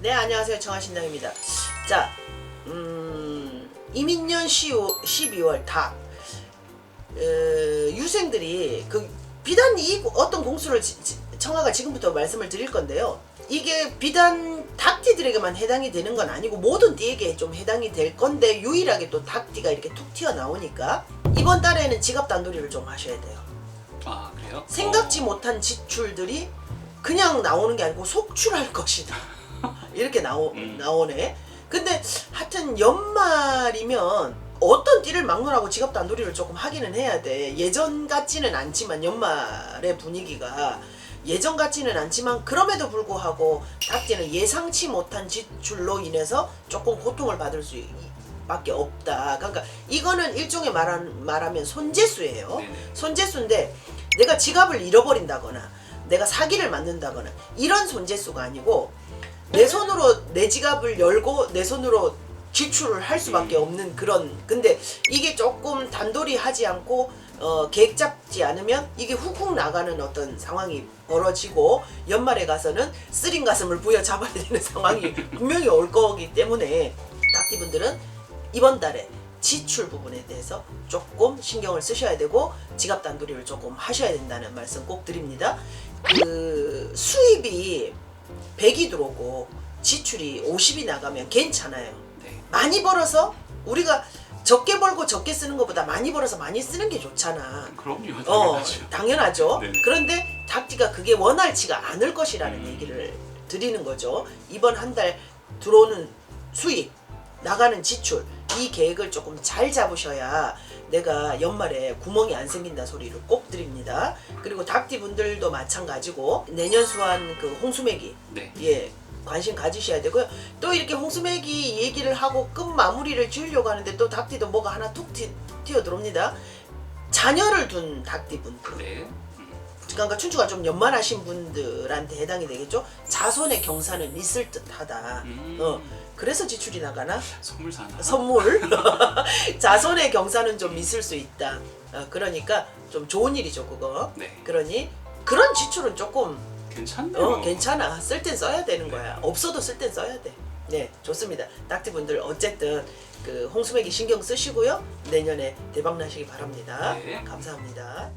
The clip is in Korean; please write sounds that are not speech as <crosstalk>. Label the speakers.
Speaker 1: 네 안녕하세요 청하신당입니다. 자, 음, 이민년 12월 닭 어, 유생들이 그 비단 이 어떤 공수를 지- 지- 청하가 지금부터 말씀을 드릴 건데요. 이게 비단 닭띠들에게만 해당이 되는 건 아니고 모든 띠에게 좀 해당이 될 건데 유일하게 또 닭띠가 이렇게 툭 튀어 나오니까 이번 달에는 지갑 단도리를 좀 하셔야 돼요.
Speaker 2: 아 그래요?
Speaker 1: 생각지
Speaker 2: 어,
Speaker 1: 못한 지출들이 그냥 나오는 게 아니고 속출할 것이다. 이렇게 나오,
Speaker 2: 음.
Speaker 1: 나오네. 근데 하여튼 연말이면 어떤 띠를 막론하고 지갑 단도리를 조금 하기는 해야 돼. 예전 같지는 않지만 연말의 분위기가 예전 같지는 않지만 그럼에도 불구하고 닭띠는 예상치 못한 지출로 인해서 조금 고통을 받을 수 이- 밖에 없다. 그러니까 이거는 일종의 말한, 말하면 손재수예요.
Speaker 2: 네네.
Speaker 1: 손재수인데 내가 지갑을 잃어버린다거나 내가 사기를 맞는다거나 이런 손재수가 아니고 내 손으로 내 지갑을 열고 내 손으로 지출을 할 수밖에
Speaker 2: 음.
Speaker 1: 없는 그런 근데 이게 조금 단돌이 하지 않고 어, 계획 잡지 않으면 이게 훅훅 나가는 어떤 상황이 벌어지고 연말에 가서는 쓰린 가슴을 부여잡아야 되는 <laughs> 상황이 분명히 올 거기 때문에 닭띠분들은 이번 달에 지출 부분에 대해서 조금 신경을 쓰셔야 되고 지갑 단도리를 조금 하셔야 된다는 말씀 꼭 드립니다. 그 수입이 100이 들어오고 지출이 50이 나가면 괜찮아요.
Speaker 2: 네.
Speaker 1: 많이 벌어서 우리가 적게 벌고 적게 쓰는 것보다 많이 벌어서 많이 쓰는 게 좋잖아.
Speaker 2: 그럼요.
Speaker 1: 어,
Speaker 2: 당연하죠.
Speaker 1: 당연하죠.
Speaker 2: 네네.
Speaker 1: 그런데 닭띠가 그게 원활치가 않을 것이라는
Speaker 2: 음.
Speaker 1: 얘기를 드리는 거죠. 이번 한 달 들어오는 수입, 나가는 지출, 이 계획을 조금 잘 잡으셔야 내가 연말에 구멍이 안 생긴다 소리를 꼭 드립니다. 그리고 닭띠 분들도 마찬가지고 내년 수한 그 홍수매기
Speaker 2: 네.
Speaker 1: 예 관심 가지셔야 되고요. 또 이렇게 홍수매기 얘기를 하고 끝 마무리를 지으려고 하는데 또 닭띠도 뭐가 하나 툭 튀, 튀어 들어옵니다. 자녀를 둔 닭띠 분들.
Speaker 2: 네. 음,
Speaker 1: 그러니까 춘추가 좀 연만하신 분들한테 해당이 되겠죠. 자손의 경사는 있을 듯하다.
Speaker 2: 음,
Speaker 1: 어 그래서 지출이 나가나?
Speaker 2: 선물 사나?
Speaker 1: 선물 <laughs> <laughs> 자손의 경사는 좀 있을 수 있다. 어, 그러니까 좀 좋은 일이죠 그거.
Speaker 2: 네.
Speaker 1: 그러니 그런 지출은 조금
Speaker 2: 괜찮네요.
Speaker 1: 어, 괜찮아. 쓸 땐 써야 되는 거야. 없어도 쓸 땐 써야 돼. 네, 좋습니다. 딱지분들 어쨌든 그 홍수맥이 신경 쓰시고요. 내년에 대박 나시기 바랍니다.
Speaker 2: 네.
Speaker 1: 감사합니다.